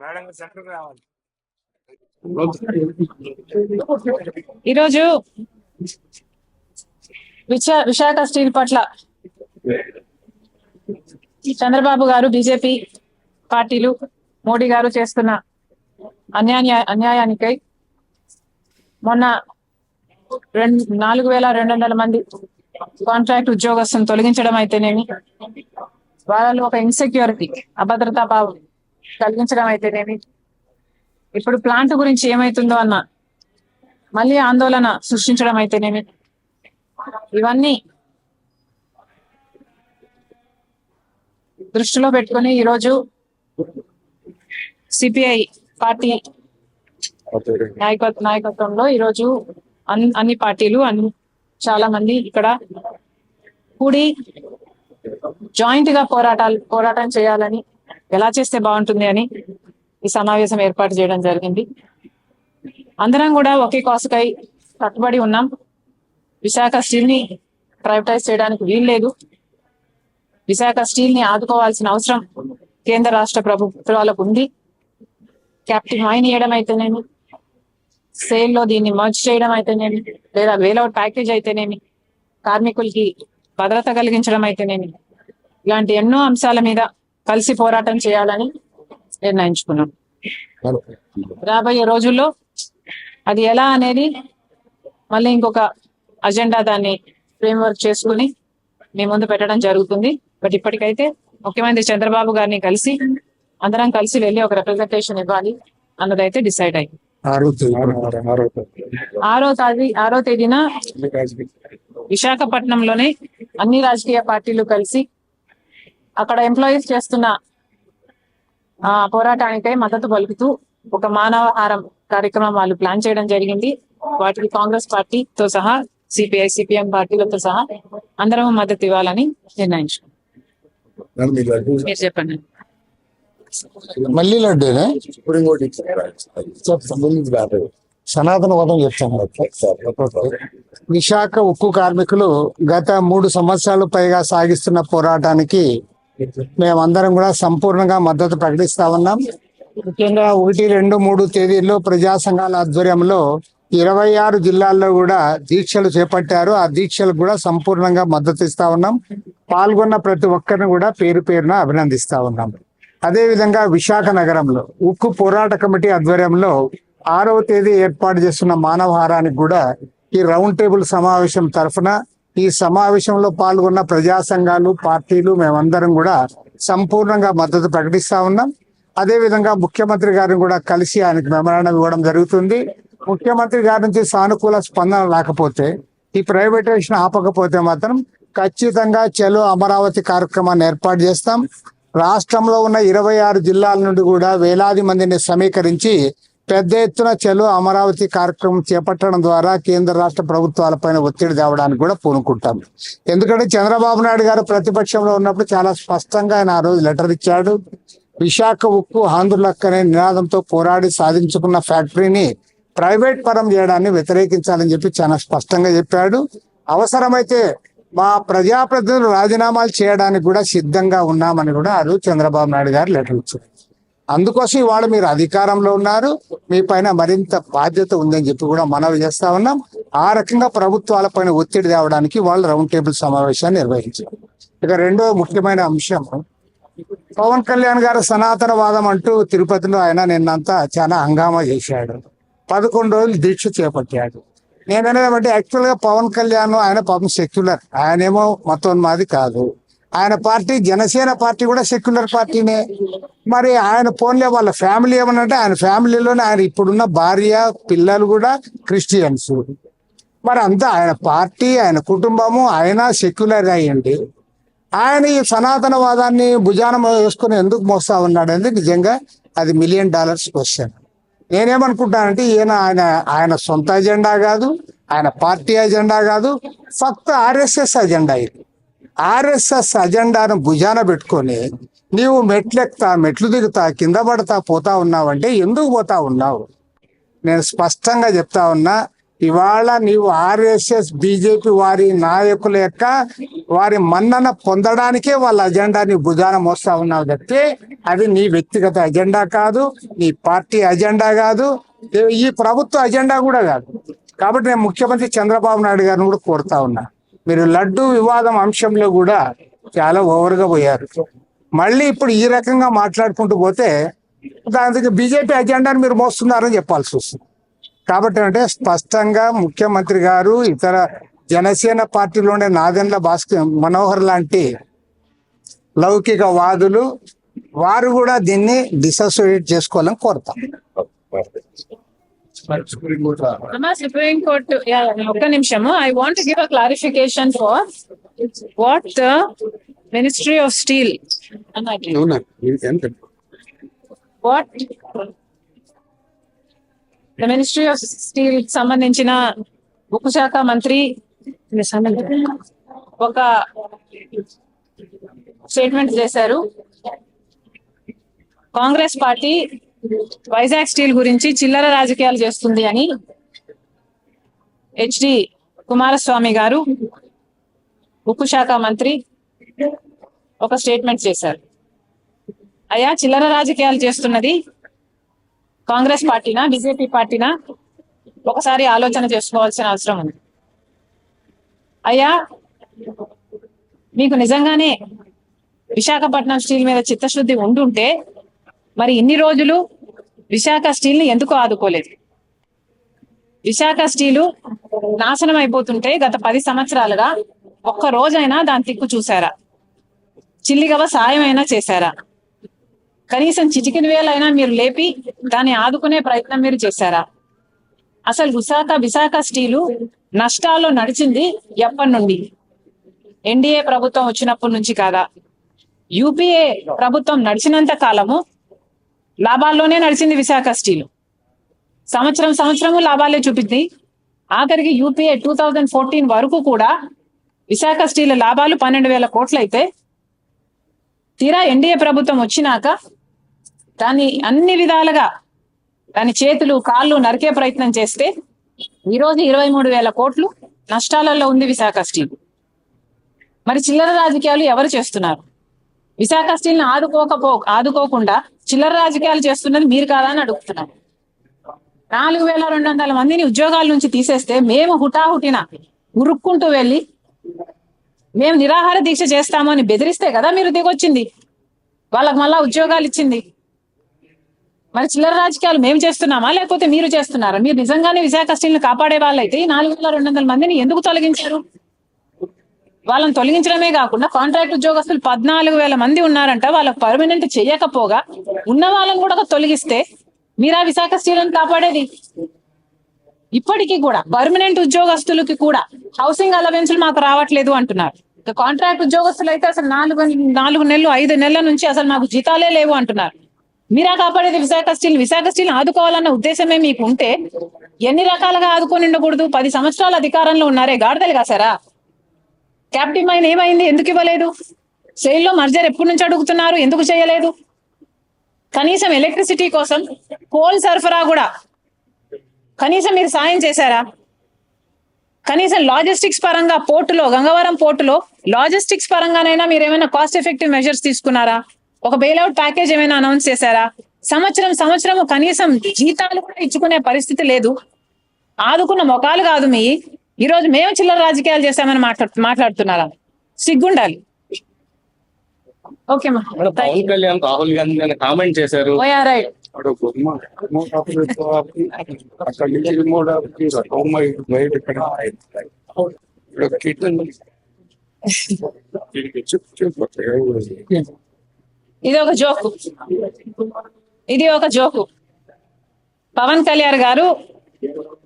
Madam centre రావాలి. ఈరోజు విశా Visakha steel పట్ల చంద్రబాబు గారు బీజేపీ పార్టీలు మోడీ గారు చేస్తున్న అన్యాయ అన్యాయానికై మొన్న రెండు నాలుగు వేల రెండు వందల మంది కాంట్రాక్ట్ ఉద్యోగస్తులను తొలగించడం అయితేనేమి వాళ్ళలో ఒక ఇన్సెక్యూరిటీ అభద్రతా భావం కలిగించడం అయితేనేమి ఇప్పుడు ప్లాంట్ గురించి ఏమైతుందో అన్న మళ్ళీ ఆందోళన సృష్టించడం అయితేనేమి ఇవన్నీ దృష్టిలో పెట్టుకొని ఈరోజు సిపిఐ పార్టీ నాయకత్వ నాయకత్వంలో ఈరోజు అన్- అన్ని పార్టీలు అన్ని చాలా మంది ఇక్కడ కూడి జాయింట్గా పోరాటాలు పోరాటం చేయాలని ఎలా చేస్తే బాగుంటుంది అని ఈ సమావేశం ఏర్పాటు చేయడం జరిగింది. అందరం కూడా ఒకే కాసుకై కట్టుబడి ఉన్నాం. విశాఖ స్టీల్ని ప్రైవేటైజ్ చేయడానికి వీల్లేదు విశాఖ స్టీల్ని ఆదుకోవాల్సిన అవసరం కేంద్ర రాష్ట్ర ప్రభుత్వాలకు ఉంది. క్యాప్టివ్ మైన్ ఇవ్వడం అయితేనేమి సేల్లో దీన్ని మర్జ్ చేయడం అయితేనేమి లేదా వేలౌట్ ప్యాకేజ్ అయితేనేమి కార్మికులకి భద్రత కలిగించడం అయితేనేమి ఇలాంటి ఎన్నో అంశాల మీద కలిసి పోరాటం చేయాలని నిర్ణయించుకున్నాం. రాబోయే రోజుల్లో అది ఎలా అనేది మళ్ళీ ఇంకొక అజెండా దాన్ని ఫ్రేమ్ వర్క్ చేసుకుని మీ ముందు పెట్టడం జరుగుతుంది. బట్ ఇప్పటికైతే ముఖ్యమంత్రి చంద్రబాబు గారిని కలిసి అందరం కలిసి వెళ్ళి ఒక రిప్రజెంటేషన్ ఇవ్వాలి అన్నదైతే డిసైడ్ అయింది. ఆరో తేదీ ఆరో తేదీన విశాఖపట్నంలోనే అన్ని రాజకీయ పార్టీలు కలిసి అక్కడ ఎంప్లాయీస్ చేస్తున్న ఆ పోరాటానికై మద్దతు పలుకుతూ ఒక మానవహారం కార్యక్రమం వాళ్ళు ప్లాన్ చేయడం జరిగింది. వాటికి కాంగ్రెస్ పార్టీతో సహా సిపిఐ సిపిఎం పార్టీలతో సహా అందరం మద్దతు ఇవ్వాలని నిర్ణయించుకున్నాం. నన్ను మీ లడ్డు మీరు చెప్పండి. మళ్ళీ లడ్డూనే? ఇప్పుడు ఇంకోటి చెప్తాను సనాతన వదం చెప్తాను. విశాఖ ఉక్కు కార్మికులు గత మూడు సంవత్సరాలు పైగా సాగిస్తున్న పోరాటానికి మేమందరం కూడా సంపూర్ణంగా మద్దతు ప్రకటిస్తా ఉన్నాం. ముఖ్యంగా ఒకటి రెండు మూడు తేదీల్లో ప్రజా సంఘాల ఆధ్వర్యంలో ఇరవై ఆరు జిల్లాల్లో కూడా దీక్షలు చేపట్టారు. ఆ దీక్షలకు కూడా సంపూర్ణంగా మద్దతు ఇస్తా ఉన్నాం. పాల్గొన్న ప్రతి ఒక్కరిని కూడా పేరు పేరున అభినందిస్తా ఉన్నాం. అదే విధంగా విశాఖ నగరంలో ఉక్కు పోరాట కమిటీ ఆధ్వర్యంలో ఆరవ తేదీ ఏర్పాటు చేస్తున్న మానవహారానికి కూడా ఈ రౌండ్ టేబుల్ సమావేశం తరఫున ఈ సమావేశంలో పాల్గొన్న ప్రజా సంఘాలు పార్టీలు మేమందరం కూడా సంపూర్ణంగా మద్దతు ప్రకటిస్తా ఉన్నాం. అదేవిధంగా ముఖ్యమంత్రి గారిని కూడా కలిసి ఆయనకు మెమరాండం ఇవ్వడం జరుగుతుంది. ముఖ్యమంత్రి గారి నుంచి సానుకూల స్పందన లేకపోతే ఈ ప్రైవేటైజేషన్ ఆపకపోతే మాత్రం ఖచ్చితంగా చలో అమరావతి కార్యక్రమాన్ని ఏర్పాటు చేస్తాం. రాష్ట్రంలో ఉన్న ఇరవై ఆరు జిల్లాల నుండి కూడా వేలాది మందిని సమీకరించి పెద్ద ఎత్తున చలో అమరావతి కార్యక్రమం చేపట్టడం ద్వారా కేంద్ర రాష్ట్ర ప్రభుత్వాలపైన ఒత్తిడి తేవడానికి కూడా పూనుకుంటాం. ఎందుకంటే చంద్రబాబు నాయుడు గారు ప్రతిపక్షంలో ఉన్నప్పుడు చాలా స్పష్టంగా ఆయన ఆ రోజు లెటర్ ఇచ్చాడు. విశాఖ ఉక్కు ఆంధ్రులక్క అనే నినాదంతో పోరాడి సాధించుకున్న ఫ్యాక్టరీని ప్రైవేట్ పరం చేయడాన్ని వ్యతిరేకించాలని చెప్పి చాలా స్పష్టంగా చెప్పాడు. అవసరమైతే మా ప్రజాప్రతినిధులు రాజీనామాలు చేయడానికి కూడా సిద్ధంగా ఉన్నామని కూడా ఆ రోజు చంద్రబాబు నాయుడు గారు లెటర్ ఇచ్చారు. అందుకోసం ఇవాళ మీరు అధికారంలో ఉన్నారు. మీ పైన మరింత బాధ్యత ఉందని చెప్పి కూడా మనవి చేస్తా ఉన్నాం. ఆ రకంగా ప్రభుత్వాల పైన ఒత్తిడి తేవడానికి వాళ్ళు రౌండ్ టేబుల్ సమావేశాన్ని నిర్వహించారు. ఇక రెండో ముఖ్యమైన అంశం పవన్ కళ్యాణ్ గారు సనాతన వాదం అంటూ తిరుపతిలో ఆయన నిన్నంతా చాలా హంగామా చేశాడు. పదకొండు రోజులు దీక్ష చేపట్టాడు. నేననేది యాక్చువల్ యాక్చువల్గా పవన్ కళ్యాణ్ ఆయన పాపం సెక్యులర్ ఆయనేమో మతోన్మాది కాదు. ఆయన పార్టీ జనసేన పార్టీ కూడా సెక్యులర్ పార్టీనే. మరి ఆయన పోన్లే వాళ్ళ ఫ్యామిలీ ఏమనంటే ఆయన ఫ్యామిలీలోనే ఆయన ఇప్పుడున్న భార్య పిల్లలు కూడా క్రిస్టియన్స్. మరి అంతా ఆయన పార్టీ ఆయన కుటుంబము ఆయన సెక్యులర్ అయ్యండి. ఆయన ఈ సనాతనవాదాన్ని భుజాన వేసుకుని ఎందుకు మోస్తా ఉన్నాడు అనేది నిజంగా అది మిలియన్ డాలర్స్ క్వశ్చన్ నేనేమనుకుంటానంటే ఈయన ఆయన ఆయన సొంత ఎజెండా కాదు ఆయన పార్టీ ఎజెండా కాదు ఫక్త ఆర్ఎస్ఎస్ అజెండా ఇది. ఆర్ఎస్ఎస్ అజెండాను భుజాన పెట్టుకొని నీవు మెట్లెక్తా మెట్లు దిగుతా కింద పడతా పోతా ఉన్నావంటే ఎందుకు పోతా ఉన్నావు? నేను స్పష్టంగా చెప్తా ఉన్నా ఇవాళ నీవు ఆర్ఎస్ఎస్ బీజేపీ వారి నాయకుల యొక్క వారి మన్నన పొందడానికే వాళ్ళ అజెండాని భుజాన మోస్తా ఉన్నావు తప్పితే అది నీ వ్యక్తిగత అజెండా కాదు నీ పార్టీ అజెండా కాదు ఈ ప్రభుత్వ అజెండా కూడా కాదు. కాబట్టి నేను ముఖ్యమంత్రి చంద్రబాబు నాయుడు గారిని కూడా కోరుతా ఉన్నా. మీరు లడ్డు వివాదం అంశంలో కూడా చాలా ఓవర్గా పోయారు. మళ్ళీ ఇప్పుడు ఈ రకంగా మాట్లాడుకుంటూ పోతే దానికి బీజేపీ అజెండాని మీరు మోస్తున్నారని చెప్పాల్సి వస్తుంది. కాబట్టి అంటే స్పష్టంగా ముఖ్యమంత్రి గారు ఇతర జనసేన పార్టీలోనే నాదెండ్ల భాస్కర్ మనోహర్ లాంటి లౌకిక వాదులు వారు కూడా దీన్ని డిసోసియేట్ చేసుకోవాలని కోరుతాం. సుప్రీం కోర్టు ఒక్క నిమిషము. I want give a clarification for what the ministry of steel what the ministry of steel సంబంధించిన ఉక్కు శాఖ మంత్రి ఒక స్టేట్మెంట్ చేశారు. కాంగ్రెస్ పార్టీ వైజాగ్ స్టీల్ గురించి చిల్లర రాజకీయాలు చేస్తుంది అని హెచ్డి కుమారస్వామి గారు ఉక్కు శాఖ మంత్రి ఒక స్టేట్మెంట్ చేశారు. అయ్యా చిల్లర రాజకీయాలు చేస్తున్నది కాంగ్రెస్ పార్టీనా బీజేపీ పార్టీనా? ఒకసారి ఆలోచన చేసుకోవాల్సిన అవసరం ఉంది. అయ్యా మీకు నిజంగానే విశాఖపట్నం స్టీల్ మీద చిత్తశుద్ధి ఉండుంటే మరి ఇన్ని రోజులు విశాఖ స్టీల్ని ఎందుకు ఆదుకోలేదు? విశాఖ స్టీలు నాశనం అయిపోతుంటే గత పది సంవత్సరాలుగా ఒక్క రోజైనా దాని తిక్కు చూసారా చిల్లిగవ సాయం అయినా చేశారా? కనీసం చిటికిన వేలైనా మీరు లేపి దాన్ని ఆదుకునే ప్రయత్నం మీరు చేశారా? అసలు విశాఖ విశాఖ స్టీలు నష్టాల్లో నడిచింది ఎప్పటి నుండి? ఎన్డీఏ ప్రభుత్వం వచ్చినప్పటి నుంచి కాదా? యూపీఏ ప్రభుత్వం నడిచినంత కాలము లాభాల్లోనే నడిచింది విశాఖ స్టీల్. సంవత్సరం సంవత్సరము లాభాలే చూపింది ఆఖరికి యూపీఏ టూ థౌజండ్ ఫోర్టీన్ వరకు కూడా విశాఖ స్టీల్ లాభాలు పన్నెండు వేల కోట్లయితే తీరా ఎన్డీఏ ప్రభుత్వం వచ్చినాక దాన్ని అన్ని విధాలుగా దాని చేతులు కాళ్ళు నరికే ప్రయత్నం చేస్తే ఈరోజు ఇరవై మూడు వేల కోట్లు నష్టాలలో ఉంది విశాఖ స్టీల్. మరి చిల్లర రాజకీయాలు ఎవరు చేస్తున్నారు? విశాఖ స్టీల్ని ఆదుకోకపో ఆదుకోకుండా చిల్లర రాజకీయాలు చేస్తున్నది మీరు కాదా అని అడుగుతున్నారు నాలుగు వేల రెండు వందల మందిని ఉద్యోగాల నుంచి తీసేస్తే మేము హుటాహుటిన ఉరుక్కుంటూ వెళ్ళి మేము నిరాహార దీక్ష చేస్తాము అని బెదిరిస్తే కదా మీరు దిగొచ్చింది. వాళ్ళకి మళ్ళా ఉద్యోగాలు ఇచ్చింది. మరి చిల్లర రాజకీయాలు మేము చేస్తున్నామా లేకపోతే మీరు చేస్తున్నారా? మీరు నిజంగానే విశాఖ స్టీల్ని కాపాడే వాళ్ళైతే ఈ నాలుగు వేల రెండు వందల మందిని ఎందుకు తొలగించారు? వాళ్ళని తొలగించడమే కాకుండా కాంట్రాక్ట్ ఉద్యోగస్తులు పద్నాలుగు వేల మంది ఉన్నారంట వాళ్ళకి పర్మనెంట్ చేయకపోగా ఉన్న వాళ్ళని కూడా తొలగిస్తే మీరా విశాఖ స్టీల్ కాపాడేది. ఇప్పటికీ కూడా పర్మనెంట్ ఉద్యోగస్తులకి కూడా హౌసింగ్ అలవెన్స్లు మాకు రావట్లేదు అంటున్నారు. కాంట్రాక్ట్ ఉద్యోగస్తులు అయితే అసలు నాలుగు నాలుగు నెలలు ఐదు నెలల నుంచి అసలు మాకు జీతాలే లేవు అంటున్నారు. మీరా కాపాడేది విశాఖ స్టీల్ విశాఖ స్టీల్ ఆదుకోవాలన్న ఉద్దేశమే మీకు ఉంటే ఎన్ని రకాలుగా ఆదుకొని ఉండకూడదు? పది సంవత్సరాల అధికారంలో ఉన్నారే గాడిదలు కాసారా క్యాప్టివ్ మైన్ ఏమైంది? ఎందుకు ఇవ్వలేదు? సెయిల్లో మర్జర్ ఎప్పటి నుంచి అడుగుతున్నారు? ఎందుకు చేయలేదు? కనీసం ఎలక్ట్రిసిటీ కోసం కోల్ సరఫరా కూడా. కనీసం మీరు సాయం చేశారా? కనీసం లాజిస్టిక్స్ పరంగా పోర్టులో గంగవరం పోర్టులో లాజిస్టిక్స్ పరంగానైనా మీరు ఏమైనా కాస్ట్ ఎఫెక్టివ్ మెజర్స్ తీసుకున్నారా? ఒక బెయిల్అవుట్ ప్యాకేజ్ ఏమైనా అనౌన్స్ చేశారా? సంవత్సరం సంవత్సరం కనీసం జీతాలు కూడా ఇచ్చుకునే పరిస్థితి లేదు. ఆదుకున్న మొఖాలు కాదు మీ. ఈ రోజు మేము చిల్లర రాజకీయాలు చేశామని మాట్లాడు మాట్లాడుతున్నారా? సిగ్గుండాలి. ఓకే మా. మేడం పవన్ కళ్యాణ్ రాహుల్ గాంధీ కామెంట్ చేశారు. చెప్పు ఇది ఒక జోకు. ఇది ఒక జోకు. పవన్ కళ్యాణ్ గారు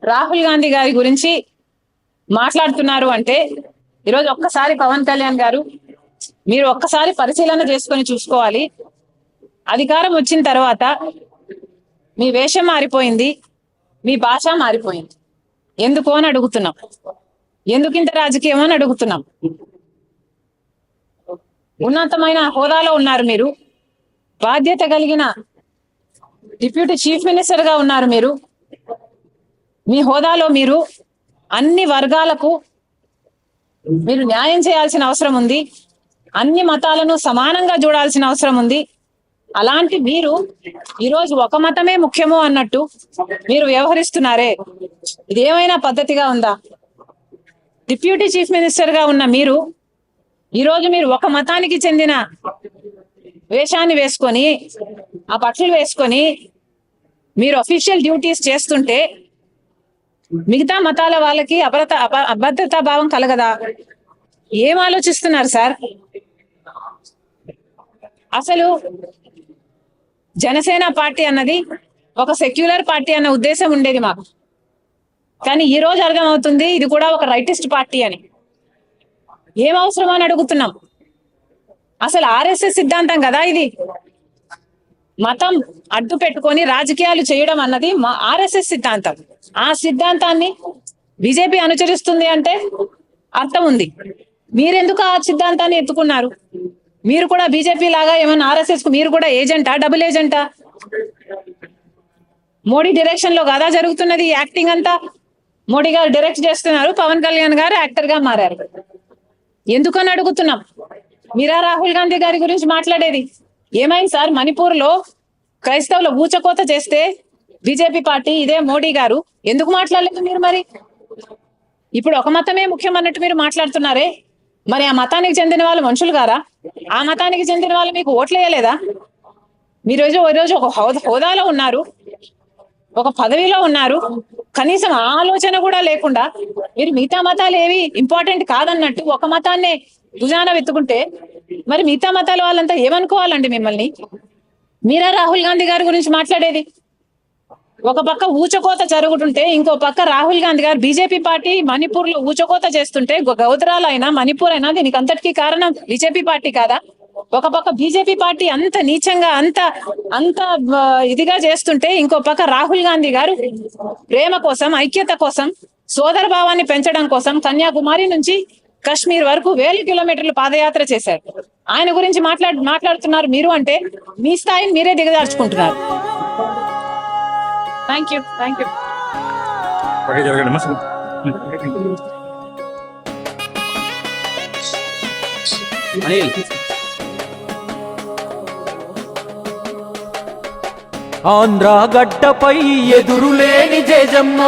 రాహుల్ గాంధీ గారి గురించి మాట్లాడుతున్నారు అంటే ఈరోజు ఒక్కసారి పవన్ కళ్యాణ్ గారు మీరు ఒక్కసారి పరిశీలన చేసుకొని చూసుకోవాలి. అధికారం వచ్చిన తర్వాత మీ వేషం మారిపోయింది మీ భాష మారిపోయింది. ఎందుకు అని అడుగుతున్నాం. ఎందుకు ఇంత రాజకీయం అని అడుగుతున్నాం. ఉన్నతమైన హోదాలో ఉన్నారు మీరు. బాధ్యత కలిగిన డిప్యూటీ చీఫ్ మినిస్టర్గా ఉన్నారు మీరు. మీ హోదాలో మీరు అన్ని వర్గాలకు మీరు న్యాయం చేయాల్సిన అవసరం ఉంది. అన్ని మతాలను సమానంగా చూడాల్సిన అవసరం ఉంది. అలాంటి మీరు ఈరోజు ఒక మతమే ముఖ్యము అన్నట్టు మీరు వ్యవహరిస్తున్నారే. ఇదేమైనా పద్ధతిగా ఉందా? డిప్యూటీ చీఫ్ మినిస్టర్గా ఉన్న మీరు ఈరోజు మీరు ఒక మతానికి చెందిన వేషాన్ని వేసుకొని ఆ బట్టలు వేసుకొని మీరు అఫీషియల్ డ్యూటీస్ చేస్తుంటే మిగతా మతాల వాళ్ళకి అభద్రత అభద్రతా భావం కలగదా? ఏం ఆలోచిస్తున్నారు సార్? అసలు జనసేన పార్టీ అన్నది ఒక సెక్యులర్ పార్టీ అన్న ఉద్దేశం ఉండేది మాకు. కానీ ఈ రోజు అర్థమవుతుంది ఇది కూడా ఒక రైటిస్ట్ పార్టీ అని. ఏం అవసరం అని అడుగుతున్నాం. అసలు ఆర్ఎస్ఎస్ సిద్ధాంతం కదా ఇది? మతం అడ్డు పెట్టుకొని రాజకీయాలు చేయడం అన్నది మా ఆర్ఎస్ఎస్ సిద్ధాంతం. ఆ సిద్ధాంతాన్ని బీజేపీ అనుసరిస్తుంది అంటే అర్థం ఉంది. మీరెందుకు ఆ సిద్ధాంతాన్ని ఎత్తుకున్నారు? మీరు కూడా బీజేపీ లాగా ఏమన్నా ఆర్ఎస్ఎస్కు మీరు కూడా ఏజెంటా డబుల్ ఏజెంటా? మోడీ డైరెక్షన్లో కదా జరుగుతున్నది యాక్టింగ్ అంతా? మోడీ గారు డైరెక్ట్ చేస్తున్నారు పవన్ కళ్యాణ్ గారు యాక్టర్గా మారారు. ఎందుకని అడుగుతున్నాం? మీరా రాహుల్ గాంధీ గారి గురించి మాట్లాడేది? ఏమైంది సార్? మణిపూర్లో క్రైస్తవుల ఊచకోత చేస్తే బీజేపీ పార్టీ ఇదే మోడీ గారు. ఎందుకు మాట్లాడలేదు మీరు మరి? ఇప్పుడు ఒక మతమే ముఖ్యం అన్నట్టు మీరు మాట్లాడుతున్నారే. మరి ఆ మతానికి చెందిన వాళ్ళు మనుషులు గారా ఆ మతానికి చెందిన వాళ్ళు మీకు ఓట్లు వేయలేదా? మీరు రోజు ఓ రోజు ఒక హోదా హోదాలో ఉన్నారు. ఒక పదవిలో ఉన్నారు. కనీసం ఆలోచన కూడా లేకుండా మీరు మిగతా మతాలు ఏవి ఇంపార్టెంట్ కాదన్నట్టు ఒక మతాన్నే భుజాన వెతుకుంటే మరి మిగతా మతాల వాళ్ళంతా ఏమనుకోవాలండి మిమ్మల్ని? మీరా రాహుల్ గాంధీ గారి గురించి మాట్లాడేది? ఒక పక్క ఊచకోత జరుగుతుంటే ఇంకో పక్క రాహుల్ గాంధీ గారు బీజేపీ పార్టీ మణిపూర్లో ఊచకోత చేస్తుంటే గౌదరాలు అయినా మణిపూర్ అయినా దీనికి అంతటికీ కారణం బీజేపీ పార్టీ కాదా? ఒక పక్క బీజేపీ పార్టీ అంత నీచంగా అంత అంత ఇదిగా చేస్తుంటే ఇంకో పక్క రాహుల్ గాంధీ గారు ప్రేమ కోసం ఐక్యత కోసం సోదర భావాన్ని పెంచడం కోసం కన్యాకుమారి నుంచి కశ్మీర్ వరకు వేల కిలోమీటర్లు పాదయాత్ర చేశారు. ఆయన గురించి మాట్లాడు మాట్లాడుతున్నారు మీరు అంటే మీ స్థాయిని మీరే thank you thank you. Anil. Andhra గడ్డపై ఎదురులేని జేజమ్మ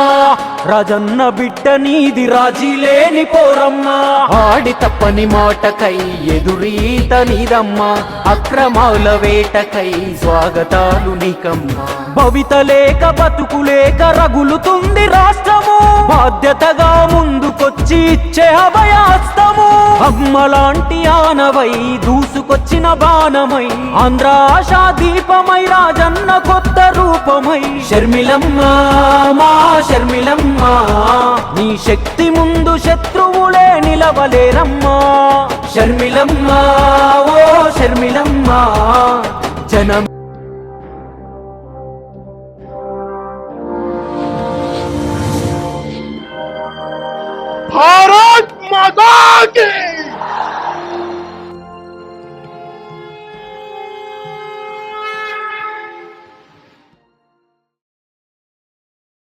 రాజన్న బిడ్డ నీది రాజీ లేని పోరమ్మ. ఆడి తప్పని మాటకై ఎదురీత నీదమ్మ అక్రమాల వేటకై స్వాగతాలు నీకమ్మ. భవిత లేక బతుకు లేక రగులుతుంది రాష్ట్రము బాధ్యతగా ముందుకొచ్చి ఇచ్చే అభయాస్తము. అమ్మలాంటి ఆనవై దూసుకొచ్చిన బాణమై. ఆంధ్ర ఆశా దీపమై రాజన్న కొత్త రూపమై. షర్మిలమ్మ మా షర్మిలమ్మ నీ శక్తి ముందు శత్రువులే నిలవలేరమ్మా. షర్మిలమ్మ ఓ శర్మిలమ్మా జనం माता की